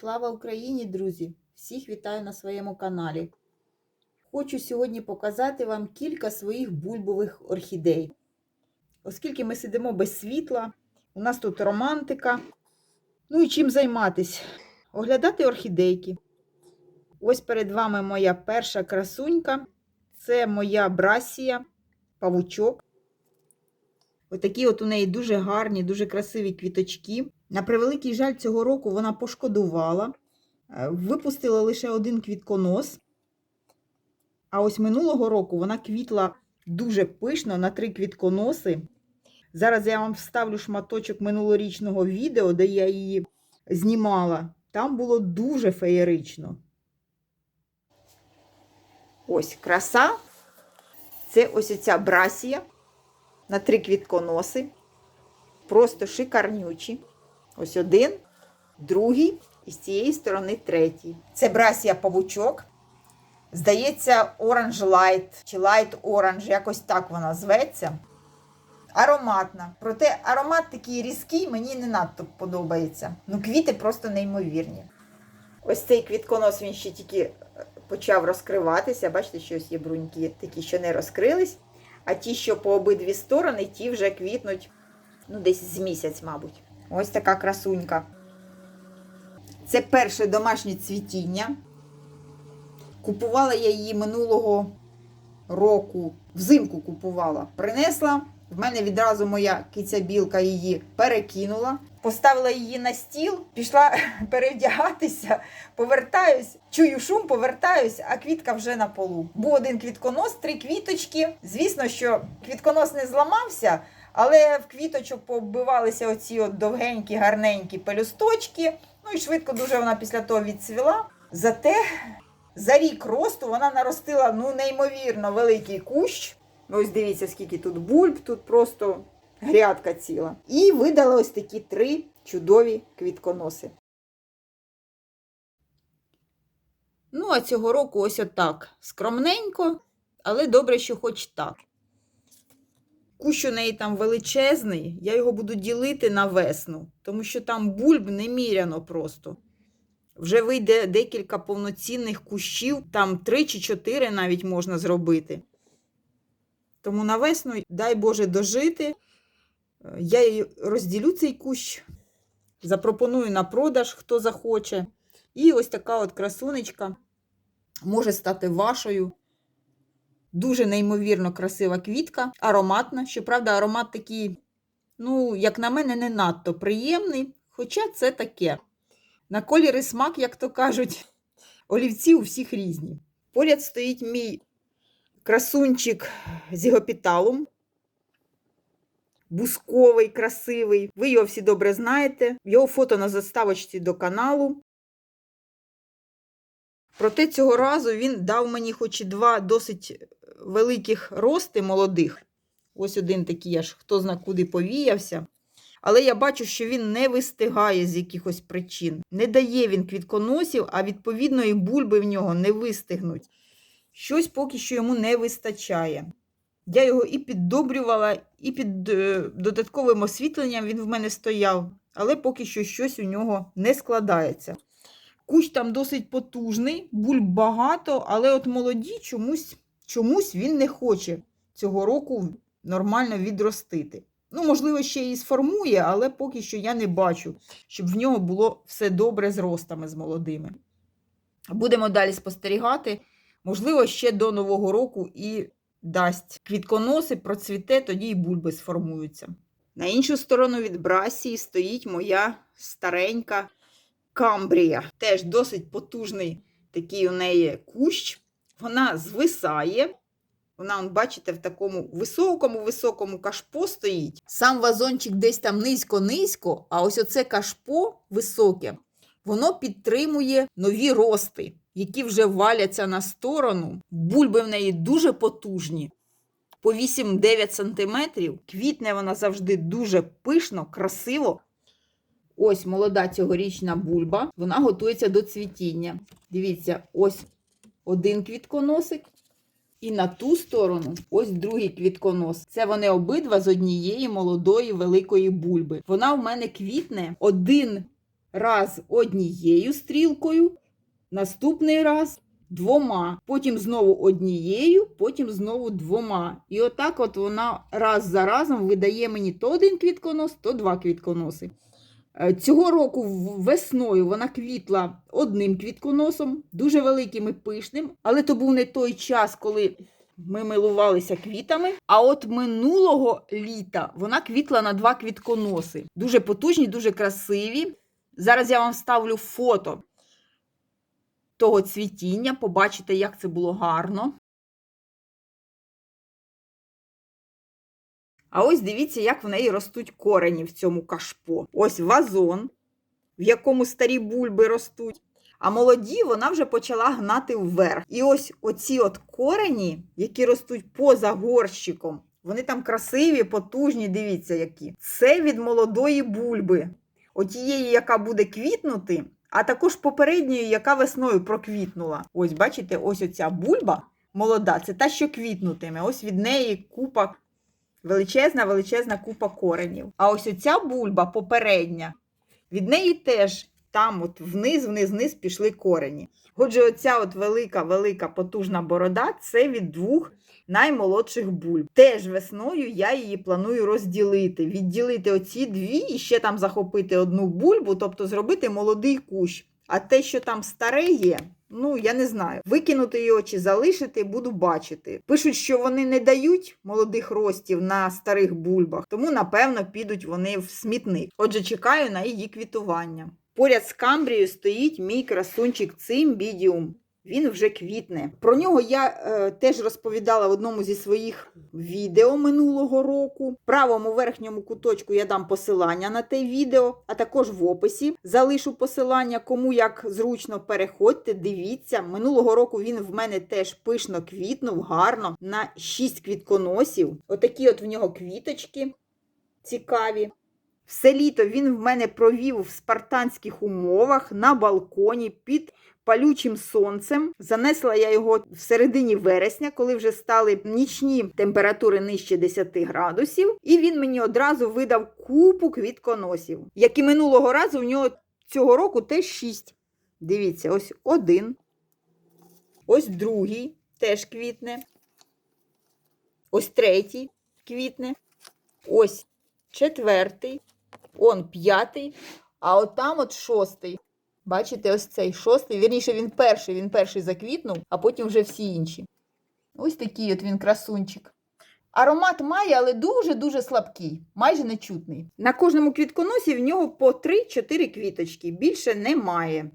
Слава Україні, друзі! Всіх вітаю на своєму каналі. Хочу сьогодні показати вам кілька своїх бульбових орхідей. Оскільки ми сидимо без світла, у нас тут романтика. Ну і чим займатись? Оглядати орхідейки. Ось перед вами моя перша красунька. Це моя брасія, павучок. Отакі от у неї дуже гарні, дуже красиві квіточки. На превеликий жаль, цього року вона пошкодувала, е, випустила лише один квітконос. А ось минулого року вона квітла дуже пишно на три квітконоси. Зараз я вам вставлю шматочок минулорічного відео, де я її знімала. Там було дуже феєрично. Ось краса. Це ось оця брасія на три квітконоси. Просто шикарнючі. Ось один, другий і з цієї сторони третій. Це брасія павучок. Здається, Orange Light чи Light Orange, якось так вона зветься. Ароматна. Проте аромат такий різкий, мені не надто подобається. Ну, квіти просто неймовірні. Ось цей квітконос він ще тільки е, почав розкриватися. Бачите, що ось є бруньки такі, що не розкрились. А ті, що по обидві сторони, ті вже квітнуть ну, десь з місяць, мабуть. Ось така красунька. Це перше домашнє цвітіння. Купувала я її минулого року, взимку купувала. Принесла. В мене відразу моя киця білка її перекинула. Поставила її на стіл, пішла перевдягатися, повертаюсь, чую шум, повертаюсь, а квітка вже на полу. Був один квітконос, три квіточки. Звісно, що квітконос не зламався, але в квіточок побивалися оці от довгенькі, гарненькі пелюсточки. Ну і швидко дуже вона після того відцвіла. Зате за рік росту вона наростила ну, неймовірно великий кущ. Ось дивіться, скільки тут бульб, тут просто грядка ціла. І видала ось такі три чудові квітконоси. Ну, а цього року ось отак. Скромненько, але добре, що хоч так. Кущ у неї там величезний, я його буду ділити на весну, тому що там бульб неміряно просто. Вже вийде декілька повноцінних кущів, там три чи чотири навіть можна зробити. Тому на весну, дай Боже, дожити. Я розділю цей кущ, запропоную на продаж, хто захоче. І ось така от красунечка може стати вашою. Дуже неймовірно красива квітка, ароматна. Щоправда, аромат такий, ну, як на мене, не надто приємний. Хоча це таке. На колір і смак, як то кажуть, олівці у всіх різні. Поряд стоїть мій красунчик зігопіталум. Бусковий, красивий. Ви його всі добре знаєте. Його фото на заставочці до каналу. Проте цього разу він дав мені хоч і два досить великих рости молодих. Ось один такий аж хто зна куди повіявся. Але я бачу, що він не вистигає з якихось причин. Не дає він квітконосів, а відповідно і бульби в нього не вистигнуть. Щось поки що йому не вистачає. Я його і піддобрювала, і під е, додатковим освітленням він в мене стояв, але поки що щось у нього не складається. Кущ там досить потужний, бульб багато, але от молоді чомусь, чомусь він не хоче цього року нормально відростити. Ну, можливо, ще і сформує, але поки що я не бачу, щоб в нього було все добре з ростами з молодими. Будемо далі спостерігати. Можливо, ще до Нового року і дасть квітконоси, процвіте, тоді і бульби сформуються. На іншу сторону від брасії стоїть моя старенька камбрія. Теж досить потужний такий у неї кущ. Вона звисає. Вона, бачите, в такому високому-високому кашпо стоїть. Сам вазончик десь там низько-низько, а ось оце кашпо високе, воно підтримує нові рости, які вже валяться на сторону. Бульби в неї дуже потужні. По 8-9 см. Квітне вона завжди дуже пишно, красиво. Ось молода цьогорічна бульба, вона готується до цвітіння. Дивіться, ось один квітконосик. І на ту сторону ось другий квітконос. Це вони обидва з однієї молодої великої бульби. Вона в мене квітне один раз однією стрілкою, наступний раз двома, потім знову однією, потім знову двома. І отак от вона раз за разом видає мені то один квітконос, то два квітконоси. Е, Цього року весною вона квітла одним квітконосом, дуже великим і пишним, але то був не той час, коли ми милувалися квітами. А от минулого літа вона квітла на два квітконоси. Дуже потужні, дуже красиві. Зараз я вам ставлю фото того цвітіння, побачите, як це було гарно. А ось дивіться, як в неї ростуть корені в цьому кашпо. Ось вазон, в якому старі бульби ростуть. А молоді вона вже почала гнати вверх. І ось оці от корені, які ростуть поза горщиком, вони там красиві, потужні, дивіться які. Це від молодої бульби. Отієї, яка буде квітнути, а також попередньої, яка весною проквітнула. Ось, бачите, ось оця бульба молода, це та, що квітнутиме. Ось від неї купа величезна, величезна купа коренів. А ось оця бульба попередня, від неї теж там, от вниз, вниз, вниз пішли корені. Отже, оця от велика, велика потужна борода це від двох наймолодших бульб. Теж весною я її планую розділити, відділити оці дві і ще там захопити одну бульбу, тобто зробити молодий кущ. А те, що там старе є, ну я не знаю. Викинути його чи залишити, буду бачити. Пишуть, що вони не дають молодих ростів на старих бульбах, тому напевно підуть вони в смітник. Отже, чекаю на її квітування. Поряд з камбрією стоїть мій красунчик Цимбідіум. Він вже квітне. Про нього я е, теж розповідала в одному зі своїх відео минулого року. В правому верхньому куточку я дам посилання на те відео, а також в описі залишу посилання, кому як зручно переходьте, дивіться. Минулого року він в мене теж пишно квітнув, гарно, на 6 квітконосів. Отакі от в нього квіточки цікаві. Все літо він в мене провів в спартанських умовах на балконі під палючим сонцем. Занесла я його в середині вересня, коли вже стали нічні температури нижче 10 градусів. І він мені одразу видав купу квітконосів. Як і минулого разу, в нього цього року теж 6. Дивіться, ось один. Ось другий теж квітне. Ось третій квітне. Ось четвертий. Он п'ятий, а от там от шостий. Бачите, ось цей шостий. Вірніше, він перший, він перший заквітнув, а потім вже всі інші. Ось такий от він красунчик. Аромат має, але дуже-дуже слабкий, майже нечутний. На кожному квітконосі в нього по 3-4 квіточки, більше немає.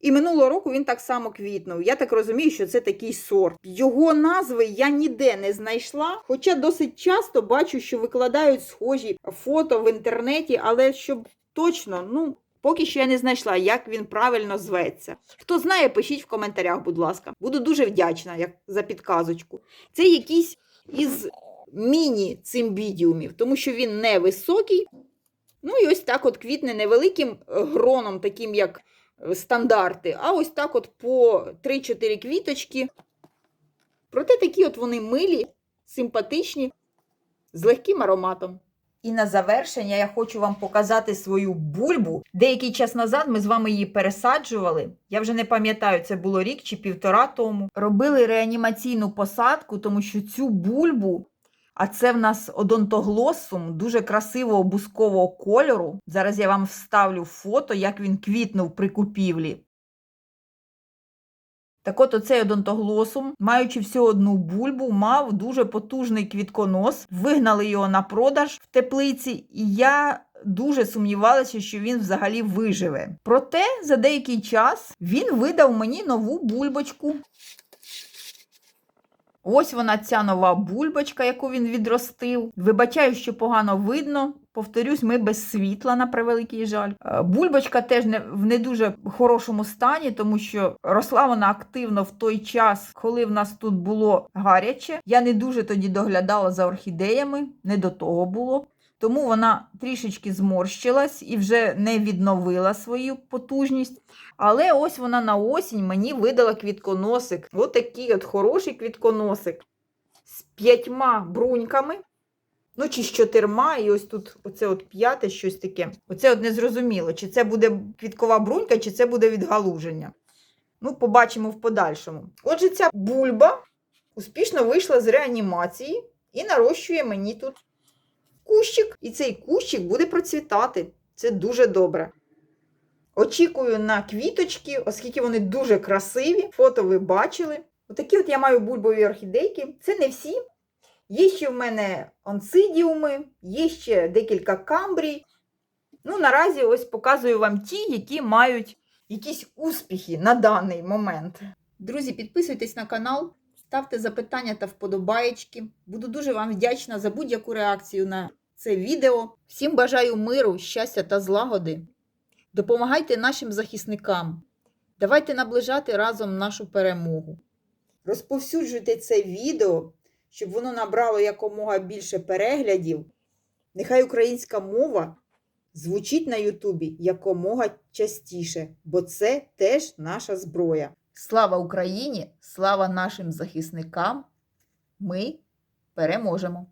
І минулого року він так само квітнув. Я так розумію, що це такий сорт. Його назви я ніде не знайшла, хоча досить часто бачу, що викладають схожі фото в інтернеті, але щоб точно, ну. Поки що я не знайшла, як він правильно зветься. Хто знає, пишіть в коментарях, будь ласка. Буду дуже вдячна як за підказочку. Це якийсь із міні-цимбідіумів, тому що він невисокий. Ну і ось так от квітне невеликим е, гроном, таким як е, стандарти, а ось так от по 3-4 квіточки. Проте такі от вони милі, симпатичні, з легким ароматом. І на завершення я хочу вам показати свою бульбу. Деякий час назад ми з вами її пересаджували. Я вже не пам'ятаю, це було рік чи півтора тому. Робили реанімаційну посадку, тому що цю бульбу, а це в нас одонтоглосум, дуже красивого бускового кольору. Зараз я вам вставлю фото, як він квітнув при купівлі. Так от оцей одонтоглосум, маючи всю одну бульбу, мав дуже потужний квітконос. Вигнали його на продаж в теплиці, і я дуже сумнівалася, що він взагалі виживе. Проте за деякий час він видав мені нову бульбочку. Ось вона ця нова бульбочка, яку він відростив. Вибачаю, що погано видно. Повторюсь, ми без світла на превеликий жаль. Е, Бульбочка теж не в не дуже хорошому стані, тому що росла вона активно в той час, коли в нас тут було гаряче. Я не дуже тоді доглядала за орхідеями, не до того було. Тому вона трішечки зморщилась і вже не відновила свою потужність. Але ось вона на осінь мені видала квітконосик. Ось такий от хороший квітконосик з п'ятьма бруньками. Ну, чи з чотирма, і ось тут оце от п'яте щось таке. Оце от незрозуміло, чи це буде квіткова брунька, чи це буде відгалуження. Ну, побачимо в подальшому. Отже, ця бульба успішно вийшла з реанімації і нарощує мені тут кущик. І цей кущик буде процвітати. Це дуже добре. Очікую на квіточки, оскільки вони дуже красиві. Фото ви бачили. Отакі от я маю бульбові орхідейки. Це не всі. Є ще в мене онсидіуми, є ще декілька камбрій. Ну, наразі ось показую вам ті, які мають якісь успіхи на даний момент. Друзі, підписуйтесь на канал, ставте запитання та вподобаєчки. Буду дуже вам вдячна за будь-яку реакцію на це відео. Всім бажаю миру, щастя та злагоди. Допомагайте нашим захисникам. Давайте наближати разом нашу перемогу. Розповсюджуйте це відео, щоб воно набрало якомога більше переглядів. Нехай українська мова звучить на Ютубі якомога частіше, бо це теж наша зброя. Слава Україні! Слава нашим захисникам! Ми переможемо!